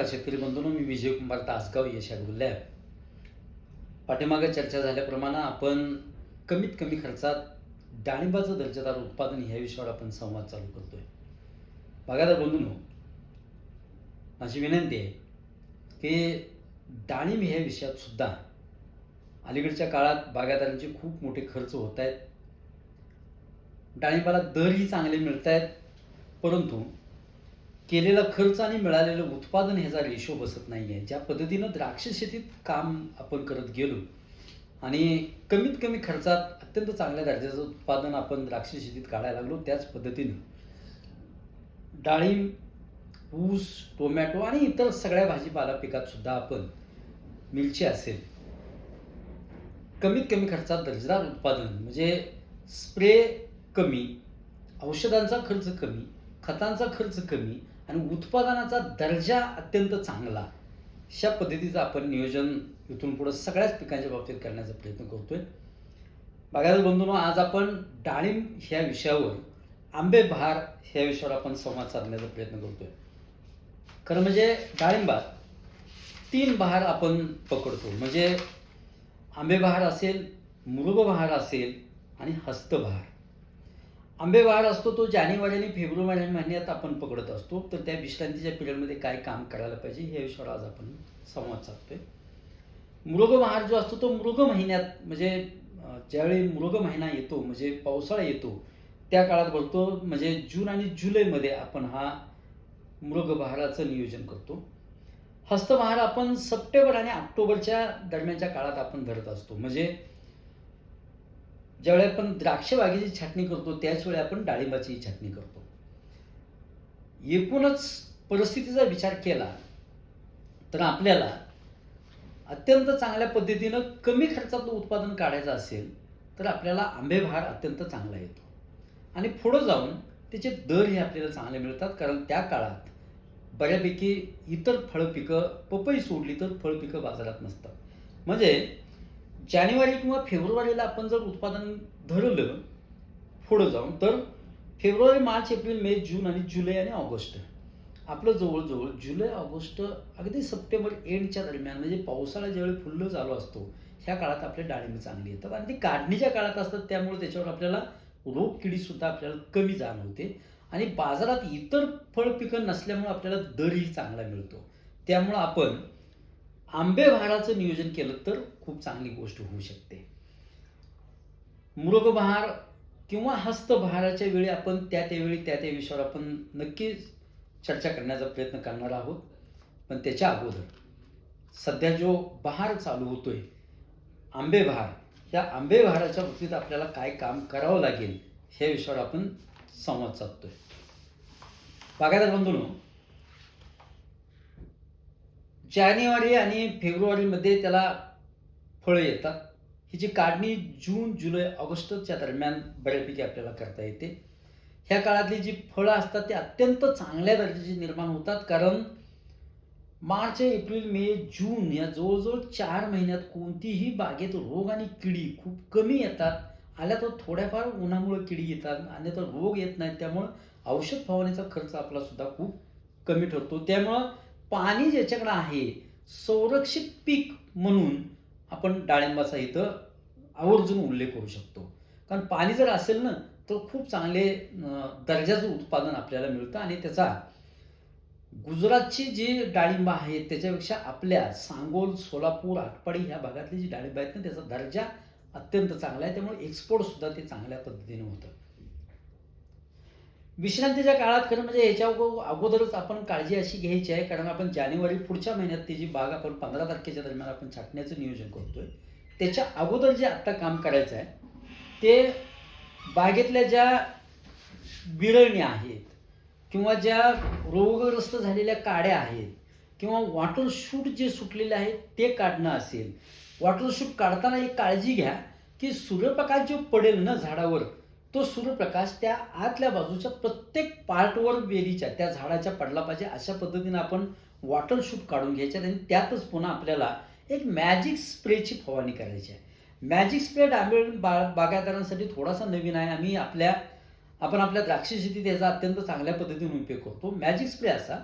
नमस्कार शेतकरी बंधूंनो मी विजयकुमार तासगाव यशा बोलल्या पाठीमागे चर्चा झाल्याप्रमाणे आपण कमीत कमी खर्चात डाळिंबाचं दर्जेदार उत्पादन ह्या विषयावर आपण संवाद चालू करतोय. बागायदार बंधूंनो माझी विनंती आहे की डाळिंब ह्या विषयात सुद्धा अलीकडच्या काळात बागायदारांचे खूप मोठे खर्च होत आहेत. डाळिंबाला दरही चांगले मिळत आहेत परंतु केलेला खर्च आणि मिळालेलं उत्पादन ह्याचा रेशो बसत नाही आहे ज्या पद्धतीनं द्राक्ष शेतीत काम आपण करत गेलो आणि कमीत कमी खर्चात अत्यंत चांगल्या दर्जाचं उत्पादन आपण द्राक्ष शेतीत काढायला लागलो त्याच पद्धतीनं डाळिंब ऊस टोमॅटो आणि इतर सगळ्या भाजीपाला पिकात सुद्धा आपण मिरची असेल. कमीत कमी खर्चात दर्जेदार उत्पादन म्हणजे स्प्रे कमी औषधांचा खर्च कमी खतांचा खर्च कमी आणि उत्पादनाचा दर्जा अत्यंत चांगला. अशा पद्धतीचं आपण नियोजन इथून पुढं सगळ्याच पिकांच्या बाबतीत करण्याचा प्रयत्न करतोय. बघायला बंधूंनो आज आपण डाळिंब ह्या विषयावर आंबे बहार ह्या विषयावर आपण संवाद साधण्याचा प्रयत्न करतोय. खरं म्हणजे डाळिंबात तीन बहार आपण पकडतो. म्हणजे आंबे बहार असेल मृग बहार असेल आणि हस्तबहार आंबेवार असतो तो जानेवारी आणि फेब्रुवारी महिन्यात आपण पकडत असतो. तर त्या विश्रांतीच्या पिरियडमध्ये काय काम करायला पाहिजे हे विषयावर आज आपण संवाद साधतोय. मृग महार जो असतो तो मृग महिन्यात म्हणजे ज्यावेळी मृग महिना येतो म्हणजे पावसाळा येतो त्या काळात बघतो म्हणजे जून आणि जुलैमध्ये आपण हा मृग बहाराचं नियोजन करतो. हस्तबहार आपण सप्टेंबर आणि ऑक्टोबरच्या दरम्यानच्या काळात आपण धरत असतो. म्हणजे ज्यावेळी आपण द्राक्षबागेची छाटणी करतो त्याच वेळी आपण डाळिंबाची छाटणी करतो. एकूणच परिस्थितीचा विचार केला तर आपल्याला अत्यंत चांगल्या पद्धतीनं कमी खर्चात उत्पादन काढायचं असेल तर आपल्याला आंबेभार अत्यंत चांगला येतो. आणि पुढं जाऊन त्याचे दर हे आपल्याला चांगले मिळतात कारण त्या काळात बऱ्यापैकी इतर फळपिकं पपई सोडली तर फळपिकं बाजारात नसतात. म्हणजे जानेवारी किंवा फेब्रुवारीला आपण जर उत्पादन धरलं पुढं जाऊन तर फेब्रुवारी मार्च एप्रिल मे जून आणि जुलै आणि ऑगस्ट. आपलं जवळजवळ जुलै ऑगस्ट अगदी सप्टेंबर एंडच्या दरम्यान म्हणजे पावसाळा ज्यावेळी फुल्ल चालू असतो ह्या काळात आपले डाळिंब चांगली येतात. आणि ती काढणीच्या काळात असतात त्यामुळे त्याच्यावर आपल्याला रोग किडीसुद्धा आपल्याला कमी जाणवते. आणि बाजारात इतर फळ पिकं नसल्यामुळे आपल्याला दरही चांगला मिळतो. त्यामुळं आपण आंबेबहाराचं नियोजन केलं तर खूप चांगली गोष्ट होऊ शकते. मृग बहार किंवा हस्तबहाराच्या वेळी आपण त्या त्यावेळी त्या त्या विषयावर आपण नक्कीच चर्चा करण्याचा प्रयत्न करणार आहोत. पण त्याच्या अगोदर सध्या जो बहार चालू होतोय आहे बहार या आंबे बाबतीत आपल्याला काय काम करावं लागेल ह्या विषयावर आपण संवाद साधतोय. बागायदार बंधून जानेवारी आणि फेब्रुवारीमध्ये त्याला फळं येतात. हिची काढणी जून जुलै ऑगस्टच्या दरम्यान बऱ्यापैकी आपल्याला करता येते. ह्या काळातली जी फळं असतात ते अत्यंत चांगल्या दर्जाची निर्माण होतात. कारण मार्च एप्रिल मे जून या जवळजवळ चार महिन्यात कोणतीही बागेत रोग आणि किडी खूप कमी येतात. आल्या तर थोड्याफार उन्हामुळे किडी येतात. आणि तर रोग येत नाहीत. त्यामुळं औषध फवारणीचा खर्च आपला सुद्धा खूप कमी ठरतो. त्यामुळं पाणी ज्याच्याकडं आहे संरक्षित पीक म्हणून आपण डाळिंबाचा इथं आवर्जून उल्लेख करू शकतो. कारण पाणी जर असेल ना तर खूप चांगले दर्जाचं उत्पादन आपल्याला मिळतं आणि त्याचा गुजरातची जी डाळिंब आहे त्याच्यापेक्षा आपल्या सांगोल सोलापूर आटपाडी ह्या भागातली जी डाळिंब आहेत ना त्याचा दर्जा अत्यंत चांगला आहे. त्यामुळे एक्सपोर्टसुद्धा ते चांगल्या पद्धतीने होतं. विश्रांतीच्या काळात खरं म्हणजे याच्या अगोदरच आपण काळजी अशी घ्यायची आहे कारण आपण जानेवारी पुढच्या महिन्यात ती जी बाग आपण पंधरा तारखेच्या दरम्यान आपण छाटण्याचं नियोजन करतोय त्याच्या अगोदर जे आत्ता काम करायचं आहे ते बागेतल्या ज्या विरळण्या आहेत किंवा ज्या रोगग्रस्त झालेल्या काड्या आहेत किंवा वॉटर शूट जे सुटलेले आहेत ते काढणं असेल वॉटर शूट काढताना एक काळजी घ्या की सूर्यप्रकाश जो पडेल ना झाडावर तो सूर्यप्रकाश त्या आतल्या बाजूच्या प्रत्येक पार्टवर वेलीच्या त्या झाडाच्या पडला पाहिजे अशा पद्धतीनं आपण वॉटर शूट काढून घ्यायच्या आणि त्यातच पुन्हा आपल्याला एक मॅजिक स्प्रेची फवारणी करायची आहे. मॅजिक स्प्रे डांबेळ बा बागायतदारांसाठी थोडासा नवीन आहे. आम्ही आपल्या आपण आपल्या द्राक्ष शेतीत याचा अत्यंत चांगल्या पद्धतीने उपयोग करतो. मॅजिक स्प्रे असा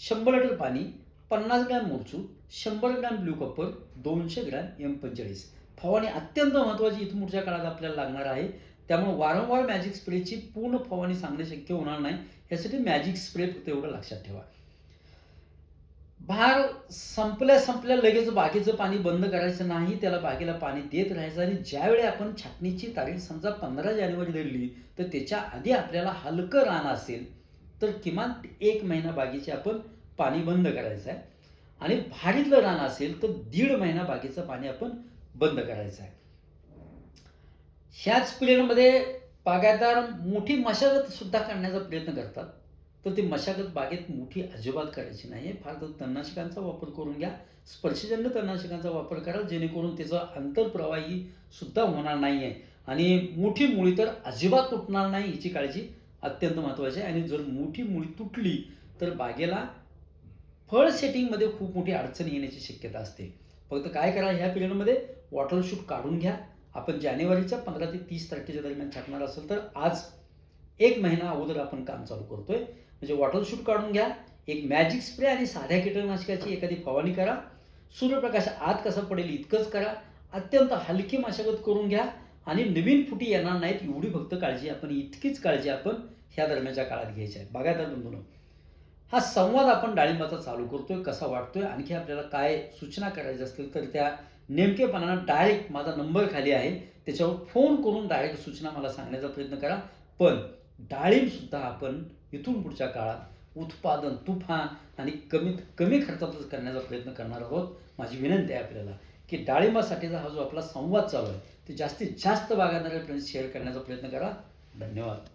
शंभर लिटर पाणी पन्नास ग्रॅम मोरचू शंभर ग्रॅम ब्ल्यू कपर दोनशे ग्रॅम एम पंचेचाळीस. फवारणी अत्यंत महत्त्वाची इथून पुढच्या काळात आपल्याला लागणार आहे. त्यामुळे वारंवार मॅजिक स्प्रेची पूर्ण फवारणी सांगणे शक्य होणार नाही. यासाठी मॅजिक स्प्रे फक्त एवढं लक्षात ठेवा. भार संपल्या संपल्या लगेच बागेचं पाणी बंद करायचं नाही त्याला बागेला पाणी देत राहायचं आणि ज्यावेळी आपण छाटणीची तारीख समजा पंधरा जानेवारी धरली तर त्याच्या आधी आपल्याला हलकं रान असेल तर किमान एक महिना बागेचे आपण पाणी बंद करायचं आहे आणि भारीतलं रान असेल तर दीड महिना बागेचं पाणी आपण बंद करायचं आहे ह्याच पिरियडमध्ये बागायतदार मोठी मशागत सुद्धा करण्याचा प्रयत्न करतात. तर ती मशागत बागेत मोठी अजिबात करायची नाही फार तर तणनाशकांचा वापर करून घ्या. स्पर्शजन्य तणनाशकांचा वापर करा. जेणेकरून त्याचं आंतरप्रवाही सुद्धा होणार नाही आहे आणि मोठी मुळी तर अजिबात तुटणार नाही याची काळजी अत्यंत महत्त्वाची आहे. आणि जर मोठी मुळी तुटली तर बागेला फळ सेटिंगमध्ये खूप मोठी अडचण येण्याची शक्यता असते. फक्त काय करा ह्या पिरियडमध्ये वॉटर शूट काढून घ्या. आपण जानेवारीच्या पंधरा ते तीस तारखेच्या दरम्यान छापणार असेल तर आज एक महिना अगोदर आपण काम चालू करतोय. म्हणजे वॉटर शूट काढून घ्या. एक मॅजिक स्प्रे आणि साध्या कीटकनाशकाची एखादी फवारणी करा. सूर्यप्रकाश आत कसा पडेल इतकंच करा. अत्यंत हलकी मशागत करून घ्या. आणि नवीन फुटी येणार नाहीत एवढी फक्त काळजी आपण इतकीच काळजी आपण ह्या दरम्यानच्या काळात घ्यायची आहे. बघा बंधून हा संवाद आपण डाळिंबाचा चालू करतोय कसा वाटतोय आणखी आपल्याला काय सूचना करायच्या असतील तर त्या नेमकेपणानं डायरेक्ट माझा नंबर खाली आहे. त्याच्यावर फोन करून डायरेक्ट सूचना मला सांगण्याचा प्रयत्न करा. पण डाळिंबसुद्धा आपण इथून पुढच्या काळात उत्पादन तुफान आणि कमीत कमी खर्चातच करण्याचा प्रयत्न करणार आहोत. माझी विनंती आहे आपल्याला की डाळिंबासाठीचा हा जो आपला संवाद चालू आहे ते जास्तीत जास्त बागायतदारापर्यंत शेअर करण्याचा प्रयत्न करा. धन्यवाद.